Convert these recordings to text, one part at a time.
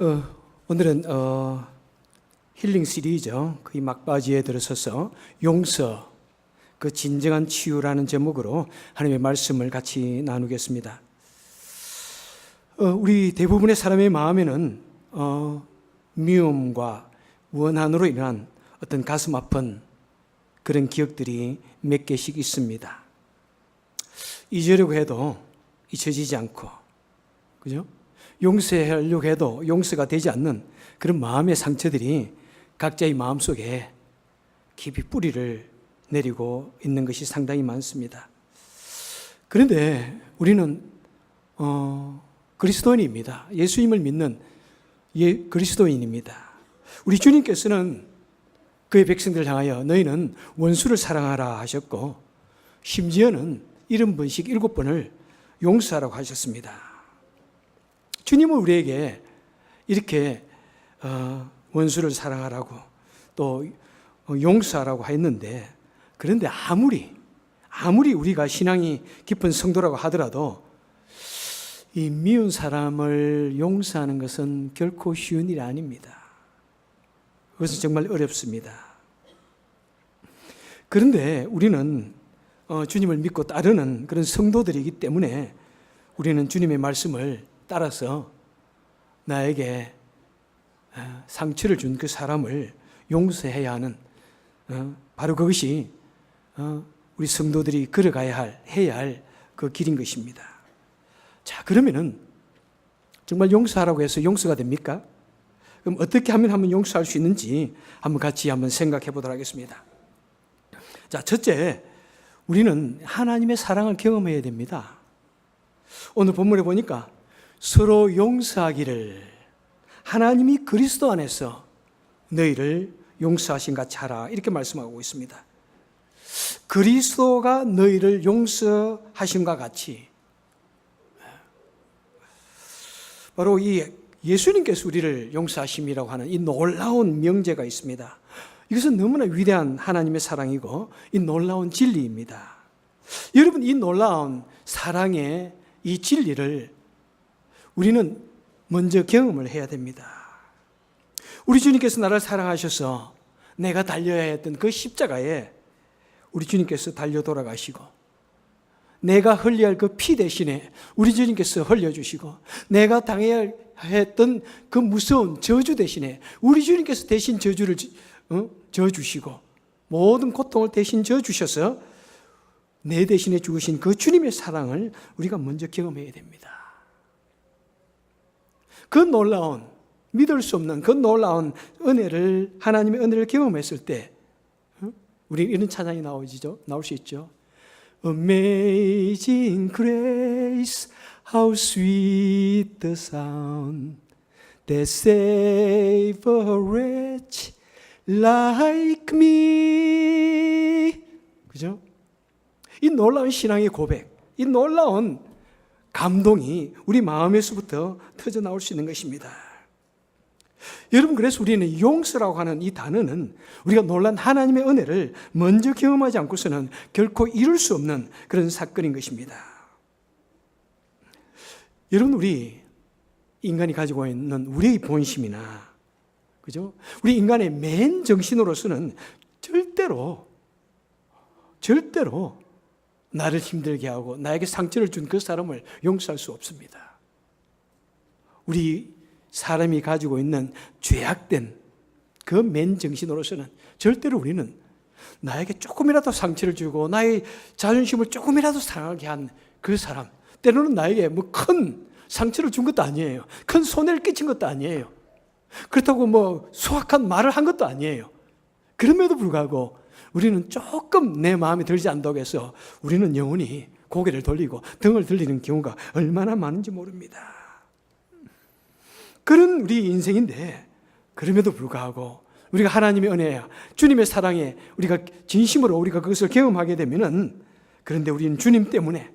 어, 오늘은 어, 힐링 시리즈죠. 거의 막바지에 들어서서 용서, 그 진정한 치유라는 제목으로 하나님의 말씀을 같이 나누겠습니다. 어, 우리 대부분의 사람의 마음에는 어, 미움과 원한으로 인한 어떤 가슴 아픈 그런 기억들이 몇 개씩 있습니다. 잊으려고 해도 잊혀지지 않고, 그죠? 용서하려고 해도 용서가 되지 않는 그런 마음의 상처들이 각자의 마음 속에 깊이 뿌리를 내리고 있는 것이 상당히 많습니다. 그런데 우리는 어, 그리스도인입니다. 예수님을 믿는 예, 그리스도인입니다. 우리 주님께서는 그의 백성들을 향하여 너희는 원수를 사랑하라 하셨고 심지어는 일흔 번씩 일곱 번을 용서하라고 하셨습니다. 주님은 우리에게 이렇게 어, 원수를 사랑하라고 또 어, 용서하라고 했는데 그런데 아무리 아무리 우리가 신앙이 깊은 성도라고 하더라도 이 미운 사람을 용서하는 것은 결코 쉬운 일이 아닙니다. 그것은 정말 어렵습니다. 그런데 우리는 어, 주님을 믿고 따르는 그런 성도들이기 때문에 우리는 주님의 말씀을 따라서 나에게 어, 상처를 준 그 사람을 용서해야 하는 어, 바로 그것이 어, 우리 성도들이 걸어가야 할 해야 할 그 길인 것입니다. 자 그러면은 정말 용서하라고 해서 용서가 됩니까? 그럼 어떻게 하면 한번 용서할 수 있는지 한번 같이 한번 생각해 보도록 하겠습니다. 자 첫째 우리는 하나님의 사랑을 경험해야 됩니다. 오늘 본문에 보니까 서로 용서하기를 하나님이 그리스도 안에서 너희를 용서하신 같이 하라 이렇게 말씀하고 있습니다. 그리스도가 너희를 용서하심과 같이 바로 이 예수님께서 우리를 용서하심이라고 하는 이 놀라운 명제가 있습니다. 이것은 너무나 위대한 하나님의 사랑이고 이 놀라운 진리입니다. 여러분 이 놀라운 사랑의 이 진리를 우리는 먼저 경험을 해야 됩니다. 우리 주님께서 나를 사랑하셔서 내가 달려야 했던 그 십자가에 우리 주님께서 달려 돌아가시고 내가 흘려야 할 그 피 대신에 우리 주님께서 흘려주시고 내가 당해야 했던 그 무서운 저주 대신에 우리 주님께서 대신 저주를 어? 져주시고 모든 고통을 대신 져주셔서 내 대신에 죽으신 그 주님의 사랑을 우리가 먼저 경험해야 됩니다. 그 놀라운 믿을 수 없는 그 놀라운 은혜를 하나님의 은혜를 경험했을 때 어? 우리 이런 찬양이 나오지죠. 나올 수 있죠. Amazing grace, how sweet the sound that save a wretch like me. 그죠? 이 놀라운 신앙의 고백, 이 놀라운 감동이 우리 마음에서부터 터져 나올 수 있는 것입니다. 여러분, 그래서 우리는 용서라고 하는 이 단어는 우리가 놀란 하나님의 은혜를 먼저 경험하지 않고서는 결코 이룰 수 없는 그런 사건인 것입니다. 여러분, 우리 인간이 가지고 있는 우리의 본심이나, 그죠? 우리 인간의 맨 정신으로서는 절대로, 절대로 나를 힘들게 하고 나에게 상처를 준 그 사람을 용서할 수 없습니다. 우리 사람이 가지고 있는 죄악된 그 맨 정신으로서는 절대로 우리는 나에게 조금이라도 상처를 주고 나의 자존심을 조금이라도 상하게 한 그 사람, 때로는 나에게 뭐 큰 상처를 준 것도 아니에요. 큰 손해를 끼친 것도 아니에요. 그렇다고 뭐 수확한 말을 한 것도 아니에요. 그럼에도 불구하고 우리는 조금 내 마음에 들지 않다고 해서 우리는 영원히 고개를 돌리고 등을 들리는 경우가 얼마나 많은지 모릅니다. 그런 우리 인생인데 그럼에도 불구하고 우리가 하나님의 은혜야 주님의 사랑에 우리가 진심으로 우리가 그것을 경험하게 되면은 그런데 우리는 주님 때문에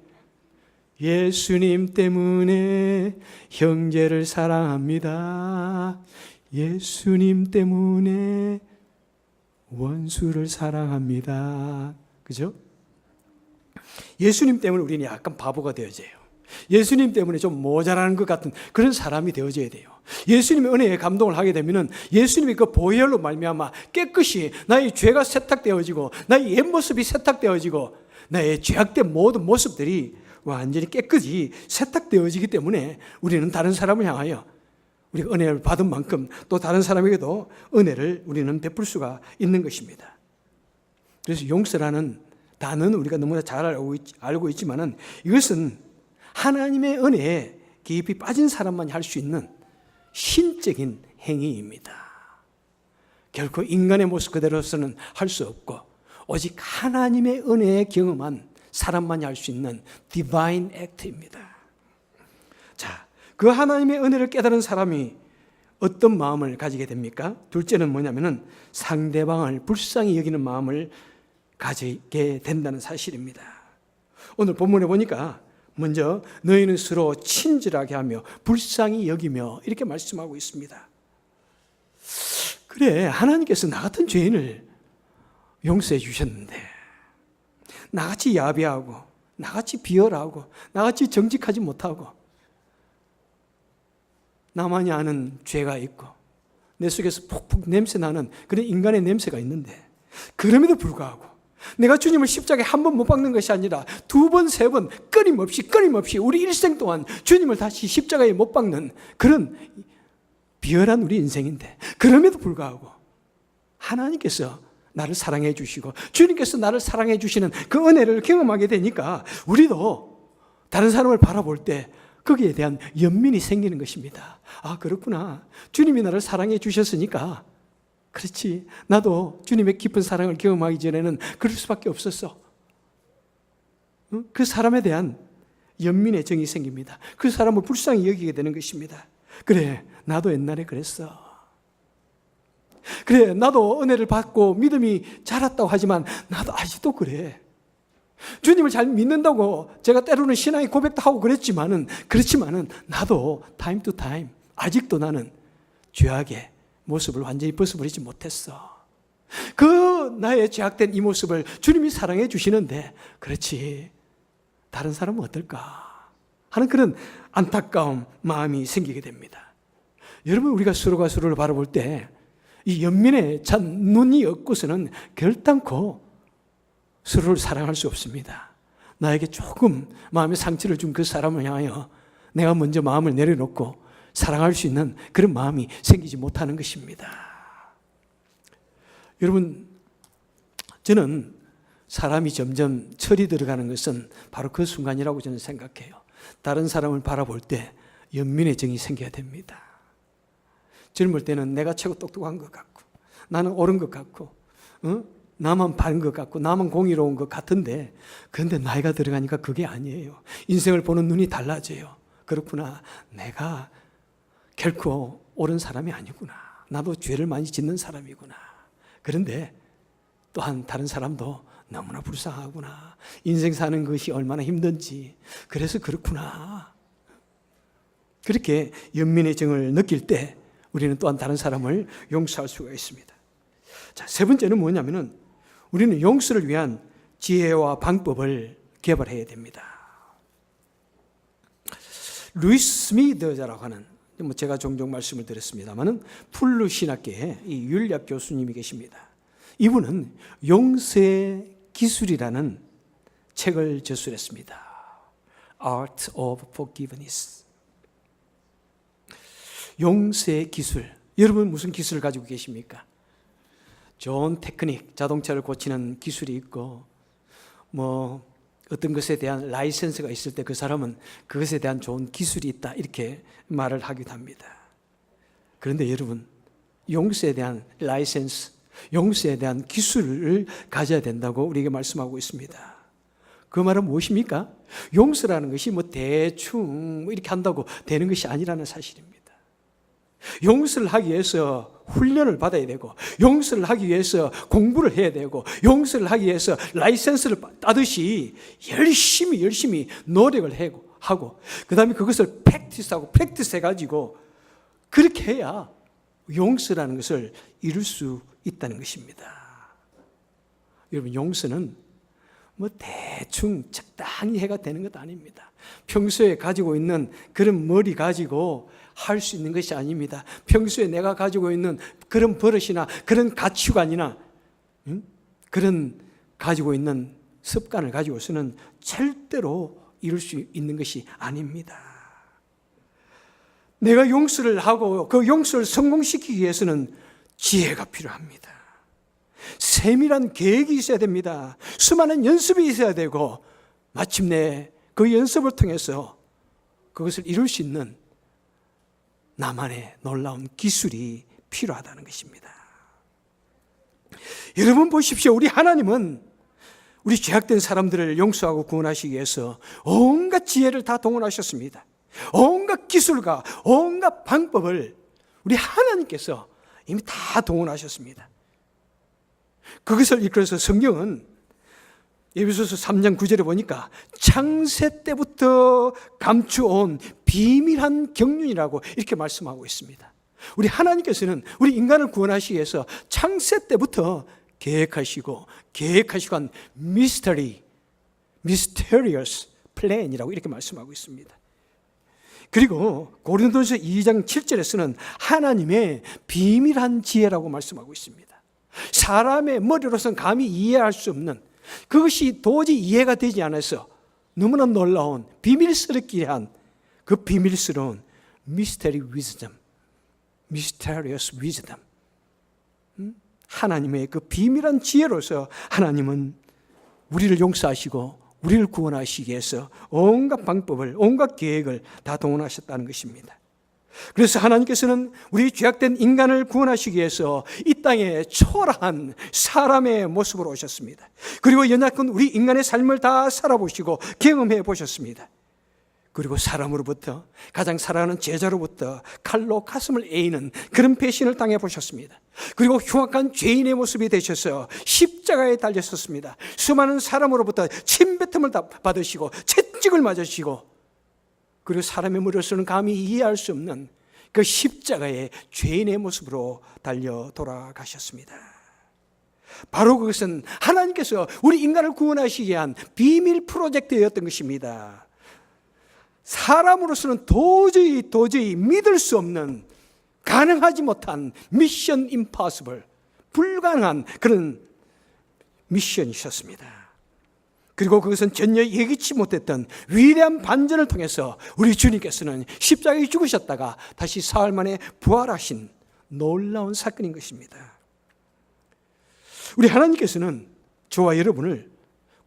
예수님 때문에 형제를 사랑합니다. 예수님 때문에 원수를 사랑합니다. 그죠? 예수님 때문에 우리는 약간 바보가 되어져요. 예수님 때문에 좀 모자라는 것 같은 그런 사람이 되어져야 돼요. 예수님의 은혜에 감동을 하게 되면은 예수님의 그 보혈로 말미암아 깨끗이 나의 죄가 세탁되어지고 나의 옛 모습이 세탁되어지고 나의 죄악된 모든 모습들이 완전히 깨끗이 세탁되어지기 때문에 우리는 다른 사람을 향하여 우리가 은혜를 받은 만큼 또 다른 사람에게도 은혜를 우리는 베풀 수가 있는 것입니다. 그래서 용서라는 단어는 우리가 너무나 잘 알고, 있, 알고 있지만은 이것은 하나님의 은혜에 깊이 빠진 사람만이 할 수 있는 신적인 행위입니다. 결코 인간의 모습 그대로서는 할 수 없고 오직 하나님의 은혜에 경험한 사람만이 할 수 있는 디바인 액트입니다. 자, 그 하나님의 은혜를 깨달은 사람이 어떤 마음을 가지게 됩니까? 둘째는 뭐냐면은 상대방을 불쌍히 여기는 마음을 가지게 된다는 사실입니다. 오늘 본문에 보니까 먼저 너희는 서로 친절하게 하며 불쌍히 여기며 이렇게 말씀하고 있습니다. 그래, 하나님께서 나 같은 죄인을 용서해 주셨는데, 나같이 야비하고, 나같이 비열하고, 나같이 정직하지 못하고, 나만이 아는 죄가 있고, 내 속에서 푹푹 냄새 나는 그런 인간의 냄새가 있는데, 그럼에도 불구하고, 내가 주님을 십자가에 한 번 못 박는 것이 아니라 두 번, 세 번 끊임없이 끊임없이 우리 일생 동안 주님을 다시 십자가에 못 박는 그런 비열한 우리 인생인데 그럼에도 불구하고 하나님께서 나를 사랑해 주시고 주님께서 나를 사랑해 주시는 그 은혜를 경험하게 되니까 우리도 다른 사람을 바라볼 때 거기에 대한 연민이 생기는 것입니다. 아, 그렇구나. 주님이 나를 사랑해 주셨으니까 그렇지. 나도 주님의 깊은 사랑을 경험하기 전에는 그럴 수밖에 없었어. 응? 그 사람에 대한 연민의 정이 생깁니다. 그 사람을 불쌍히 여기게 되는 것입니다. 그래, 나도 옛날에 그랬어. 그래, 나도 은혜를 받고 믿음이 자랐다고 하지만 나도 아직도 그래. 주님을 잘 믿는다고 제가 때로는 신앙의 고백도 하고 그랬지만은 그렇지만은 나도 타임 투 타임 아직도 나는 죄악에 모습을 완전히 벗어버리지 못했어. 그 나의 죄악된 이 모습을 주님이 사랑해 주시는데, 그렇지. 다른 사람은 어떨까? 하는 그런 안타까움 마음이 생기게 됩니다. 여러분, 우리가 서로가 서로를 바라볼 때, 이 연민의 찬 눈이 없고서는 결단코 서로를 사랑할 수 없습니다. 나에게 조금 마음의 상처를 준 그 사람을 향하여 내가 먼저 마음을 내려놓고 사랑할 수 있는 그런 마음이 생기지 못하는 것입니다. 여러분, 저는 사람이 점점 철이 들어가는 것은 바로 그 순간이라고 저는 생각해요. 다른 사람을 바라볼 때 연민의 정이 생겨야 됩니다. 젊을 때는 내가 최고 똑똑한 것 같고, 나는 옳은 것 같고, 어? 나만 바른 것 같고, 나만 공의로운 것 같은데, 그런데 나이가 들어가니까 그게 아니에요. 인생을 보는 눈이 달라져요. 그렇구나. 내가 결코 옳은 사람이 아니구나. 나도 죄를 많이 짓는 사람이구나. 그런데 또한 다른 사람도 너무나 불쌍하구나. 인생 사는 것이 얼마나 힘든지. 그래서 그렇구나. 그렇게 연민의 정을 느낄 때 우리는 또한 다른 사람을 용서할 수가 있습니다. 자, 세 번째는 뭐냐면은 우리는 용서를 위한 지혜와 방법을 개발해야 됩니다. 루이스 스미더자라고 하는 뭐 제가 종종 말씀을 드렸습니다만은 풀루 신학계의 이 윤리학 교수님이 계십니다. 이분은 용서의 기술이라는 책을 저술했습니다. Art of Forgiveness. 용서의 기술. 여러분 무슨 기술을 가지고 계십니까? 좋은 테크닉, 자동차를 고치는 기술이 있고, 뭐, 어떤 것에 대한 라이센스가 있을 때 그 사람은 그것에 대한 좋은 기술이 있다. 이렇게 말을 하기도 합니다. 그런데 여러분, 용서에 대한 라이센스, 용서에 대한 기술을 가져야 된다고 우리에게 말씀하고 있습니다. 그 말은 무엇입니까? 용서라는 것이 뭐 대충 뭐 이렇게 한다고 되는 것이 아니라는 사실입니다. 용서를 하기 위해서 훈련을 받아야 되고, 용서를 하기 위해서 공부를 해야 되고, 용서를 하기 위해서 라이센스를 따듯이 열심히 열심히 노력을 하고, 그 다음에 그것을 팩티스하고 팩티스 해가지고, 그렇게 해야 용서라는 것을 이룰 수 있다는 것입니다. 여러분, 용서는 뭐 대충 적당히 해가 되는 것 아닙니다. 평소에 가지고 있는 그런 머리 가지고 할 수 있는 것이 아닙니다. 평소에 내가 가지고 있는 그런 버릇이나 그런 가치관이나 음? 그런 가지고 있는 습관을 가지고서는 절대로 이룰 수 있는 것이 아닙니다. 내가 용서를 하고 그 용서를 성공시키기 위해서는 지혜가 필요합니다. 세밀한 계획이 있어야 됩니다. 수많은 연습이 있어야 되고 마침내 그 연습을 통해서 그것을 이룰 수 있는 나만의 놀라운 기술이 필요하다는 것입니다. 여러분 보십시오. 우리 하나님은 우리 죄악된 사람들을 용서하고 구원하시기 위해서 온갖 지혜를 다 동원하셨습니다. 온갖 기술과 온갖 방법을 우리 하나님께서 이미 다 동원하셨습니다. 그것을 이끌어서 성경은 예비소서 3장 9절에 보니까 창세 때부터 감추어온 비밀한 경륜이라고 이렇게 말씀하고 있습니다. 우리 하나님께서는 우리 인간을 구원하시기 위해서 창세 때부터 계획하시고 계획하시고 한 미스터리, mysterious plan이라고 이렇게 말씀하고 있습니다. 그리고 고린도서 2장 7절에서는 하나님의 비밀한 지혜라고 말씀하고 있습니다. 사람의 머리로서는 감히 이해할 수 없는 그것이 도저히 이해가 되지 않아서 너무나 놀라운 비밀스럽게 한 그 비밀스러운 미스테리 위즈덤, 미스테리어스 위즈덤. 하나님의 그 비밀한 지혜로서 하나님은 우리를 용서하시고 우리를 구원하시기 위해서 온갖 방법을, 온갖 계획을 다 동원하셨다는 것입니다. 그래서 하나님께서는 우리 죄악된 인간을 구원하시기 위해서 이 땅에 초라한 사람의 모습으로 오셨습니다. 그리고 연약한 우리 인간의 삶을 다 살아보시고 경험해 보셨습니다. 그리고 사람으로부터 가장 사랑하는 제자로부터 칼로 가슴을 에이는 그런 배신을 당해 보셨습니다. 그리고 흉악한 죄인의 모습이 되셔서 십자가에 달렸었습니다. 수많은 사람으로부터 침뱉음을 받으시고 채찍을 맞으시고 그리고 사람의 머리로서는 감히 이해할 수 없는 그 십자가의 죄인의 모습으로 달려 돌아가셨습니다. 바로 그것은 하나님께서 우리 인간을 구원하시기 위한 비밀 프로젝트였던 것입니다. 사람으로서는 도저히 도저히 믿을 수 없는 가능하지 못한 미션 임파서블 불가능한 그런 미션이셨습니다. 그리고 그것은 전혀 예기치 못했던 위대한 반전을 통해서 우리 주님께서는 십자가에 죽으셨다가 다시 사흘 만에 부활하신 놀라운 사건인 것입니다. 우리 하나님께서는 저와 여러분을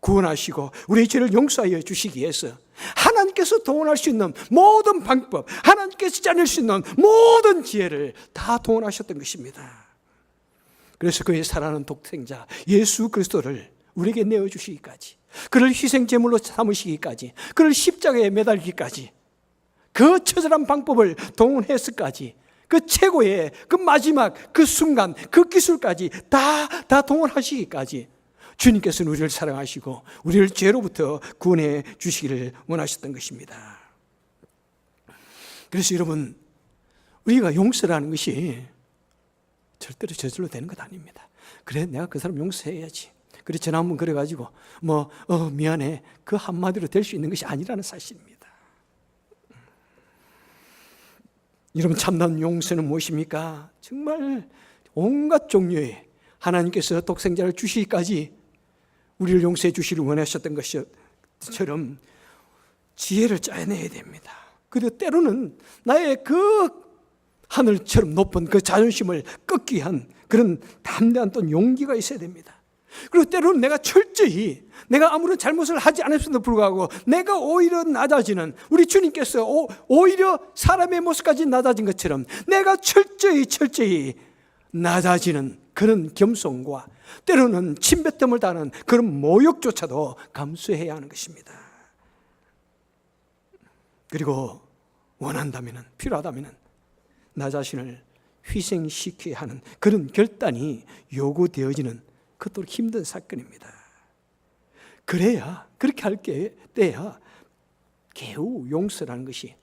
구원하시고 우리의 죄를 용서하여 주시기 위해서 하나님께서 동원할 수 있는 모든 방법, 하나님께서 짜낼 수 있는 모든 지혜를 다 동원하셨던 것입니다. 그래서 그의 사랑하는 독생자 예수 그리스도를 우리에게 내어 주시기까지 그를 희생 제물로 삼으시기까지 그를 십자가에 매달기까지 그 처절한 방법을 동원했을까지 그 최고의 그 마지막 그 순간 그 기술까지 다 다 동원하시기까지 주님께서는 우리를 사랑하시고 우리를 죄로부터 구원해 주시기를 원하셨던 것입니다. 그래서 여러분 우리가 용서라는 것이 절대로 저절로 되는 것 아닙니다. 그래 내가 그 사람 용서해야지. 그래 전화 한번 그래 가지고 뭐 어, 미안해 그 한마디로 될 수 있는 것이 아니라는 사실입니다. 여러분 참난 용서는 무엇입니까? 정말 온갖 종류의 하나님께서 독생자를 주시기까지 우리를 용서해 주시를 원하셨던 것처럼 지혜를 짜내야 됩니다. 그리고 때로는 나의 그 하늘처럼 높은 그 자존심을 꺾기 위한 그런 담대한 또 용기가 있어야 됩니다. 그리고 때로는 내가 철저히 내가 아무런 잘못을 하지 않았음에도 불구하고 내가 오히려 낮아지는 우리 주님께서 오, 오히려 사람의 모습까지 낮아진 것처럼 내가 철저히 철저히 낮아지는 그런 겸손과 때로는 침뱉음을 당하는 그런 모욕조차도 감수해야 하는 것입니다. 그리고 원한다면 필요하다면 나 자신을 희생시켜야 하는 그런 결단이 요구되어지는 그토록 힘든 사건입니다. 그래야 그렇게 할 때야 개우 용서라는 것이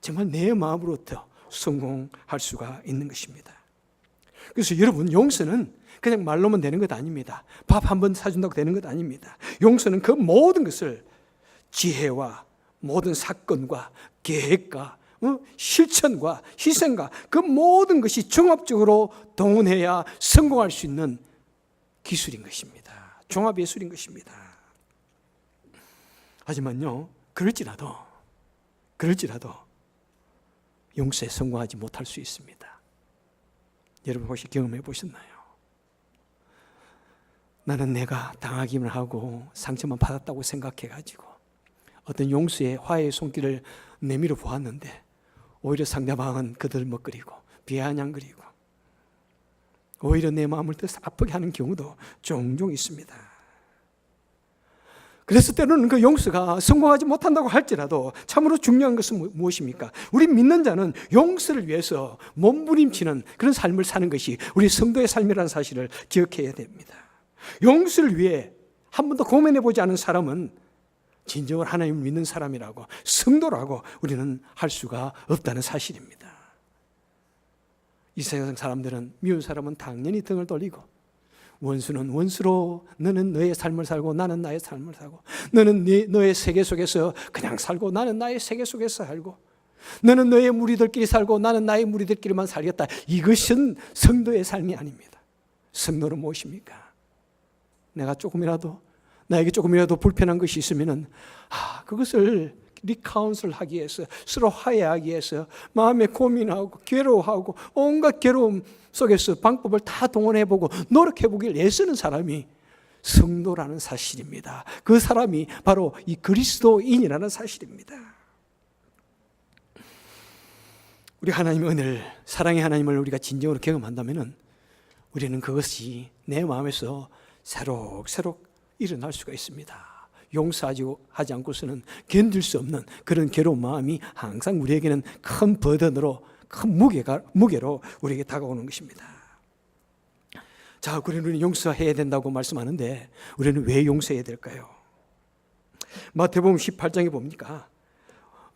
정말 내 마음으로부터 성공할 수가 있는 것입니다. 그래서 여러분 용서는 그냥 말로만 되는 것 아닙니다. 밥 한 번 사준다고 되는 것 아닙니다. 용서는 그 모든 것을 지혜와 모든 사건과 계획과 어? 실천과 희생과 그 모든 것이 종합적으로 동원해야 성공할 수 있는 기술인 것입니다. 종합 예술인 것입니다. 하지만요, 그럴지라도, 그럴지라도 용서에 성공하지 못할 수 있습니다. 여러분 혹시 경험해 보셨나요? 나는 내가 당하기만 하고 상처만 받았다고 생각해 가지고 어떤 용서의 화해의 손길을 내밀어 보았는데 오히려 상대방은 그들먹거리고 비아냥거리고 오히려 내 마음을 더 아프게 하는 경우도 종종 있습니다. 그래서 때로는 그 용서가 성공하지 못한다고 할지라도 참으로 중요한 것은 무- 무엇입니까? 우리 믿는 자는 용서를 위해서 몸부림치는 그런 삶을 사는 것이 우리 성도의 삶이라는 사실을 기억해야 됩니다. 용서를 위해 한 번도 고민해 보지 않은 사람은 진정으로 하나님을 믿는 사람이라고 성도라고 우리는 할 수가 없다는 사실입니다. 이 세상 사람들은 미운 사람은 당연히 등을 돌리고 원수는 원수로 너는 너의 삶을 살고 나는 나의 삶을 살고 너는 네, 너의 세계 속에서 그냥 살고 나는 나의 세계 속에서 살고 너는 너의 무리들끼리 살고 나는 나의 무리들끼리만 살겠다. 이것은 성도의 삶이 아닙니다. 성도는 무엇입니까? 내가 조금이라도 나에게 조금이라도 불편한 것이 있으면은 아, 그것을 리카운스를 하기 위해서 서로 화해하기 위해서 마음에 고민하고 괴로워하고 온갖 괴로움 속에서 방법을 다 동원해 보고 노력해 보길 애쓰는 사람이 성도라는 사실입니다. 그 사람이 바로 이 그리스도인이라는 사실입니다. 우리 하나님의 은혜를 사랑의 하나님을 우리가 진정으로 경험한다면은 우리는 그것이 내 마음에서 새록새록 일어날 수가 있습니다. 용서하지 하지 않고서는 견딜 수 없는 그런 괴로운 마음이 항상 우리에게는 큰 버든으로 큰 무게가 무게로 우리에게 다가오는 것입니다. 자, 우리는 용서해야 된다고 말씀하는데 우리는 왜 용서해야 될까요? 마태복음 18장에 봅니까?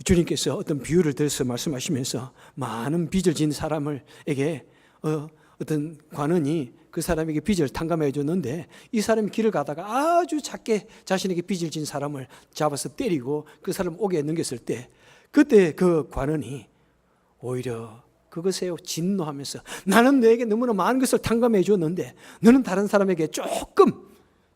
주님께서 어떤 비유를 들어서 말씀하시면서 많은 빚을 진 사람을에게 어, 어떤 관원이 그 사람에게 빚을 탕감해 줬는데 이 사람이 길을 가다가 아주 작게 자신에게 빚을 진 사람을 잡아서 때리고 그 사람 옥에 넘겼을 때 그때 그 관원이 오히려 그것에 진노하면서 나는 너에게 너무나 많은 것을 탕감해 줬는데 너는 다른 사람에게 조금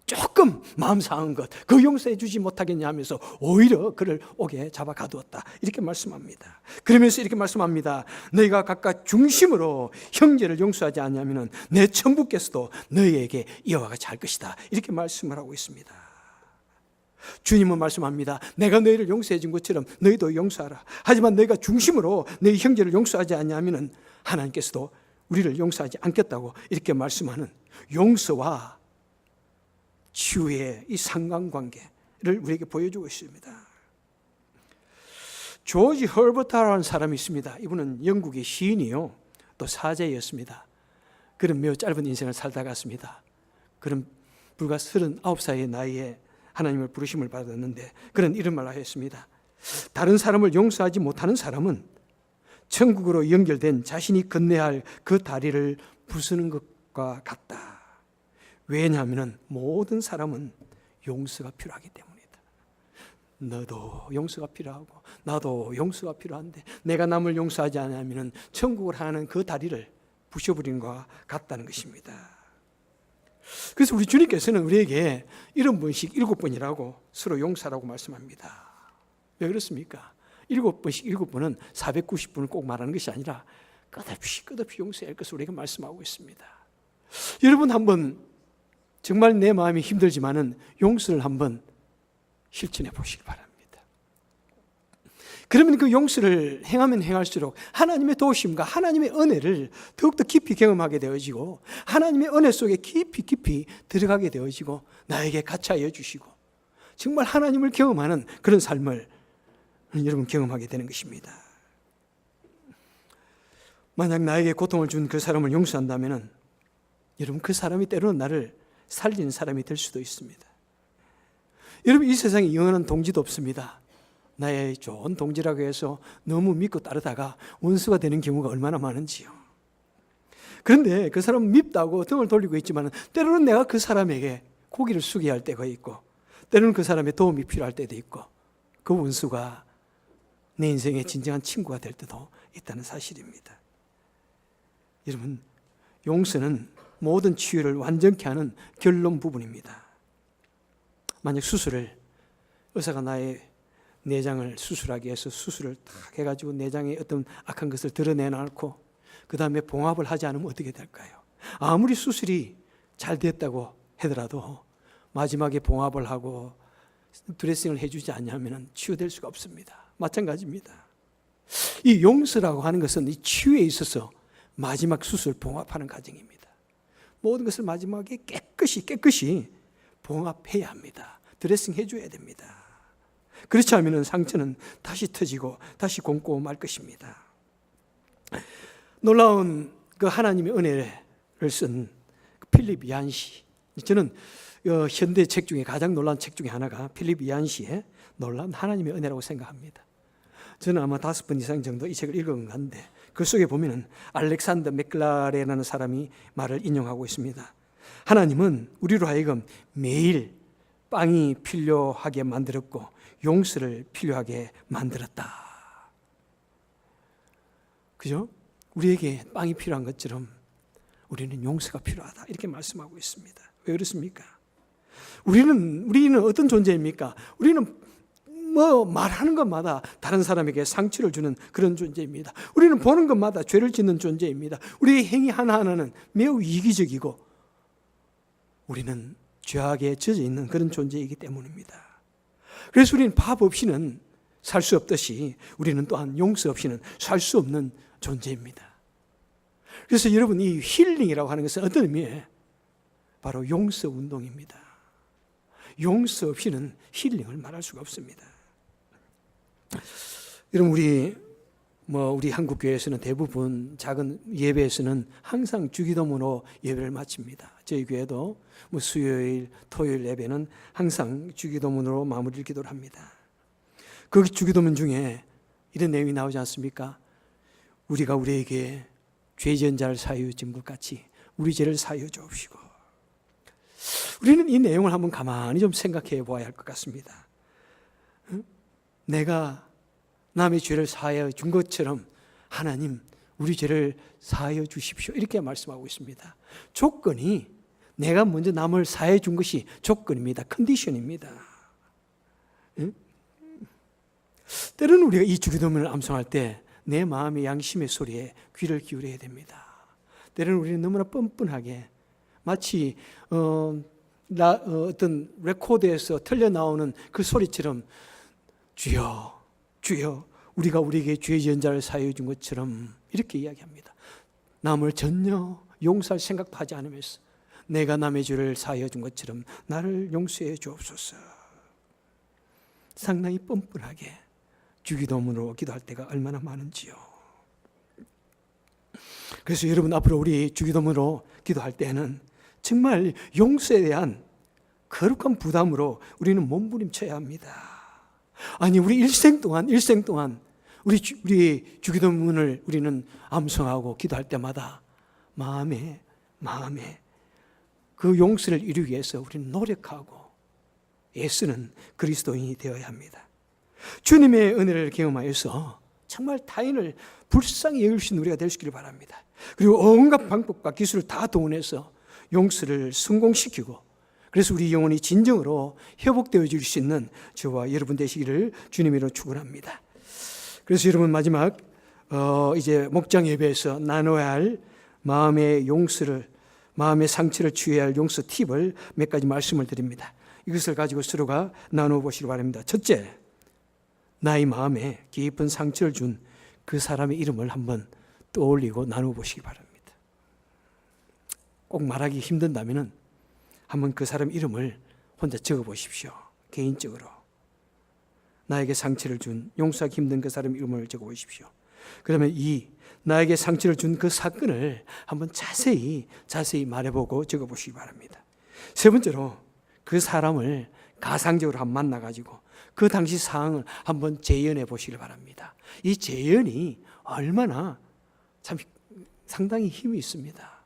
조금 마음 상한 것, 그 용서해 주지 못하겠냐 하면서 오히려 그를 옥에 잡아 가두었다. 이렇게 말씀합니다. 그러면서 이렇게 말씀합니다. 너희가 각각 중심으로 형제를 용서하지 않냐면은 내 천부께서도 너희에게 이와 같이 할 것이다. 이렇게 말씀을 하고 있습니다. 주님은 말씀합니다. 내가 너희를 용서해 준 것처럼 너희도 용서하라. 하지만 너희가 중심으로 너희 형제를 용서하지 않냐면은 하나님께서도 우리를 용서하지 않겠다고 이렇게 말씀하는 용서와 치유의 이 상관관계를 우리에게 보여주고 있습니다. 조지 헐버타라는 사람이 있습니다. 이분은 영국의 시인이요. 또 사제였습니다. 그런 매우 짧은 인생을 살다 갔습니다. 그런 불과 39살의 나이에 하나님을 부르심을 받았는데 그런 이런 말을 하였습니다. 다른 사람을 용서하지 못하는 사람은 천국으로 연결된 자신이 건너야 할그 다리를 부수는 것과 같다. 왜냐하면 모든 사람은 용서가 필요하기 때문이다. 너도 용서가 필요하고 나도 용서가 필요한데 내가 남을 용서하지 않으면 천국을 하는 그 다리를 부셔버리는 것과 같다는 것입니다. 그래서 우리 주님께서는 우리에게 이런 번씩 일곱 번이라고 서로 용서라고 말씀합니다. 왜 그렇습니까? 일곱 번씩 일곱 번은 490분을 꼭 말하는 것이 아니라 끝없이 끝없이 용서할 것을 우리에게 말씀하고 있습니다. 여러분 한번 정말 내 마음이 힘들지만은 용서를 한번 실천해 보시기 바랍니다. 그러면 그 용서를 행하면 행할수록 하나님의 도우심과 하나님의 은혜를 더욱더 깊이 경험하게 되어지고 하나님의 은혜 속에 깊이 깊이 들어가게 되어지고 나에게 가차여 주시고 정말 하나님을 경험하는 그런 삶을 여러분 경험하게 되는 것입니다. 만약 나에게 고통을 준 그 사람을 용서한다면 여러분 그 사람이 때로는 나를 살리는 사람이 될 수도 있습니다. 여러분 이 세상에 영원한 동지도 없습니다. 나의 좋은 동지라고 해서 너무 믿고 따르다가 원수가 되는 경우가 얼마나 많은지요. 그런데 그 사람은 밉다고 등을 돌리고 있지만 때로는 내가 그 사람에게 고기를 숙여야 할 때가 있고 때로는 그 사람의 도움이 필요할 때도 있고 그 원수가 내 인생의 진정한 친구가 될 때도 있다는 사실입니다. 여러분, 용서는 모든 치유를 완전케 하는 결론 부분입니다. 만약 수술을 의사가 나의 내장을 수술하기 위해서 수술을 딱 해가지고 내장에 어떤 악한 것을 드러내놓고 그 다음에 봉합을 하지 않으면 어떻게 될까요? 아무리 수술이 잘 됐다고 하더라도 마지막에 봉합을 하고 드레싱을 해주지 않냐면 치유될 수가 없습니다. 마찬가지입니다. 이 용서라고 하는 것은 이 치유에 있어서 마지막 수술 봉합하는 과정입니다. 모든 것을 마지막에 깨끗이 깨끗이 봉합해야 합니다. 드레싱 해줘야 됩니다. 그렇지 않으면 상처는 다시 터지고 다시 곰고 말 것입니다. 놀라운 그 하나님의 은혜를 쓴 필립 이안시. 저는 어, 현대 책 중에 가장 놀라운 책 중에 하나가 필립 이안시의 놀라운 하나님의 은혜라고 생각합니다. 저는 아마 다섯 번 이상 정도 이 책을 읽은 것 같은데 그 속에 보면은 알렉산더 맥라레라는 사람이 말을 인용하고 있습니다. 하나님은 우리로 하여금 매일 빵이 필요하게 만들었고 용서를 필요하게 만들었다. 그죠? 우리에게 빵이 필요한 것처럼 우리는 용서가 필요하다. 이렇게 말씀하고 있습니다. 왜 그렇습니까? 우리는 우리는 어떤 존재입니까? 우리는 뭐 말하는 것마다 다른 사람에게 상처를 주는 그런 존재입니다. 우리는 보는 것마다 죄를 짓는 존재입니다. 우리의 행위 하나하나는 매우 이기적이고 우리는 죄악에 젖어 있는 그런 존재이기 때문입니다. 그래서 우리는 밥 없이는 살 수 없듯이 우리는 또한 용서 없이는 살 수 없는 존재입니다. 그래서 여러분 이 힐링이라고 하는 것은 어떤 의미에 바로 용서 운동입니다. 용서 없이는 힐링을 말할 수가 없습니다. 여러분 우리 뭐 우리 한국 교회에서는 대부분 작은 예배에서는 항상 주기도문으로 예배를 마칩니다. 저희 교회도 뭐 수요일, 토요일 예배는 항상 주기도문으로 마무리를 기도를 합니다. 그 주기도문 중에 이런 내용이 나오지 않습니까? 우리가 우리에게 죄 지은 자를 사유해 준것 같이 우리 죄를 사유해 주옵시고 우리는 이 내용을 한번 가만히 좀 생각해 보아야 할 것 같습니다. 응? 내가 남의 죄를 사하여 준 것처럼 하나님 우리 죄를 사하여 주십시오. 이렇게 말씀하고 있습니다. 조건이 내가 먼저 남을 사해 준 것이 조건입니다. 컨디션입니다. 응? 때로는 우리가 이 주기도문을 암송할 때 내 마음의 양심의 소리에 귀를 기울여야 됩니다. 때로는 우리는 너무나 뻔뻔하게 마치 어, 나, 어, 떤 레코드에서 틀려 나오는 그 소리처럼 주여, 주여, 우리가 우리에게 죄 지은 자를 사유해 준 것처럼 이렇게 이야기합니다. 남을 전혀 용서할 생각도 하지 않으면서 내가 남의 죄를 사하여 준 것처럼 나를 용서해 주옵소서. 상당히 뻔뻔하게 주기도문으로 기도할 때가 얼마나 많은지요. 그래서 여러분 앞으로 우리 주기도문으로 기도할 때는 정말 용서에 대한 거룩한 부담으로 우리는 몸부림쳐야 합니다. 아니 우리 일생 동안 일생 동안 우리 주, 우리 주기도문을 우리는 암송하고 기도할 때마다 마음에 마음에 그 용서를 이루기 위해서 우리는 노력하고 애쓰는 그리스도인이 되어야 합니다. 주님의 은혜를 경험하여서 정말 타인을 불쌍히 여기신 우리가 될수 있기를 바랍니다. 그리고 온갖 방법과 기술을 다 동원해서 용서를 성공시키고 그래서 우리 영혼이 진정으로 회복되어 줄수 있는 저와 여러분 되시기를 주님으로 축원합니다. 그래서 여러분 마지막 어 이제 목장 예배에서 나눠야 할 마음의 용서를 마음의 상처를 치유해야 할 용서 팁을 몇 가지 말씀을 드립니다. 이것을 가지고 서로가 나눠 보시기 바랍니다. 첫째, 나의 마음에 깊은 상처를 준 그 사람의 이름을 한번 떠올리고 나눠 보시기 바랍니다. 꼭 말하기 힘든다면은 한번 그 사람 이름을 혼자 적어 보십시오. 개인적으로. 나에게 상처를 준 용서하기 힘든 그 사람 이름을 적어 보십시오. 그러면 이 나에게 상처를 준 그 사건을 한번 자세히 자세히 말해보고 적어보시기 바랍니다. 세 번째로 그 사람을 가상적으로 한번 만나가지고 그 당시 상황을 한번 재연해 보시길 바랍니다. 이 재연이 얼마나 참 상당히 힘이 있습니다.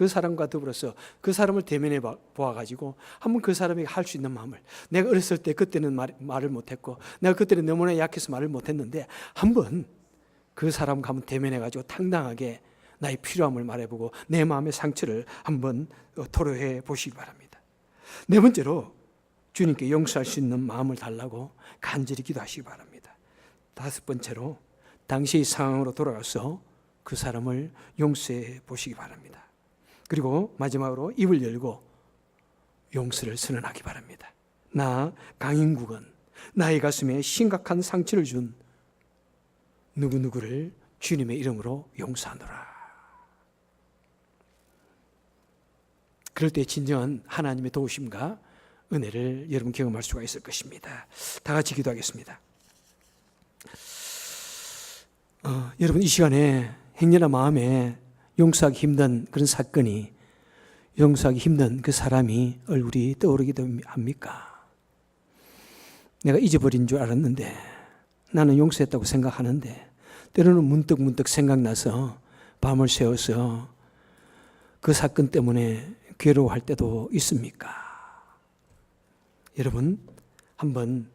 그 사람과 더불어서 그 사람을 대면해 봐- 보아가지고 한번 그 사람에게 할 수 있는 마음을 내가 어렸을 때 그때는 말, 말을 못했고 내가 그때는 너무나 약해서 말을 못했는데 한번 그 사람과 한번 대면해가지고 당당하게 나의 필요함을 말해보고 내 마음의 상처를 한번 어, 토로해 보시기 바랍니다. 네 번째로 주님께 용서할 수 있는 마음을 달라고 간절히 기도하시기 바랍니다. 다섯 번째로 당시의 상황으로 돌아가서 그 사람을 용서해 보시기 바랍니다. 그리고 마지막으로 입을 열고 용서를 선언하기 바랍니다. 나 강인국은 나의 가슴에 심각한 상처를 준 누구누구를 주님의 이름으로 용서하노라. 그럴 때 진정한 하나님의 도우심과 은혜를 여러분 경험할 수가 있을 것입니다. 다 같이 기도하겠습니다. 어, 여러분 이 시간에 행여나 마음에 용서하기 힘든 그런 사건이 용서하기 힘든 그 사람이 얼굴이 떠오르기도 합니까? 내가 잊어버린 줄 알았는데 나는 용서했다고 생각하는데 때로는 문득 문득 생각나서 밤을 새워서 그 사건 때문에 괴로워할 때도 있습니까? 여러분 한번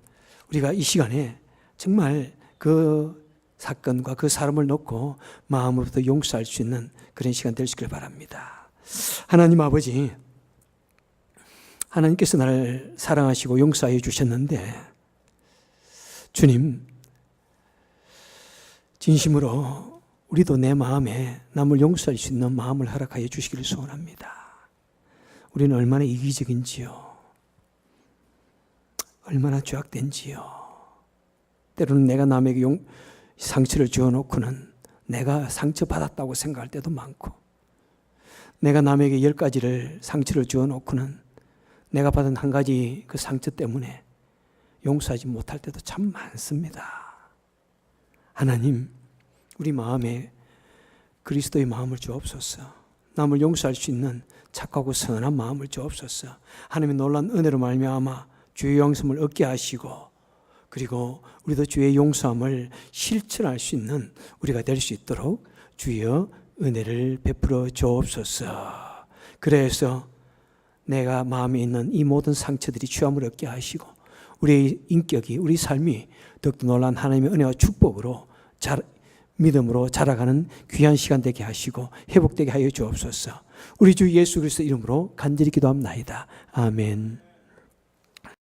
우리가 이 시간에 정말 그 사건과 그 사람을 놓고 마음으로부터 용서할 수 있는 그런 시간 되시길 바랍니다. 하나님 아버지, 하나님께서 나를 사랑하시고 용서해 주셨는데, 주님, 진심으로 우리도 내 마음에 남을 용서할 수 있는 마음을 허락하여 주시기를 소원합니다. 우리는 얼마나 이기적인지요. 얼마나 죄악된지요. 때로는 내가 남에게 용, 상처를 주어놓고는 내가 상처받았다고 생각할 때도 많고, 내가 남에게 열 가지를 상처를 주어놓고는 내가 받은 한 가지 그 상처 때문에 용서하지 못할 때도 참 많습니다. 하나님, 우리 마음에 그리스도의 마음을 주옵소서. 남을 용서할 수 있는 착하고 선한 마음을 주옵소서. 하나님의 놀란 은혜로 말미암아 주의 영성을 얻게 하시고 그리고 우리도 주의 용서함을 실천할 수 있는 우리가 될 수 있도록 주여 은혜를 베풀어 주옵소서. 그래서 내가 마음에 있는 이 모든 상처들이 취함을 얻게 하시고 우리의 인격이 우리 삶이 더욱더 놀란 하나님의 은혜와 축복으로 자, 믿음으로 자라가는 귀한 시간 되게 하시고 회복되게 하여 주옵소서. 우리 주 예수 그리스도 이름으로 간절히 기도합나이다. 아멘.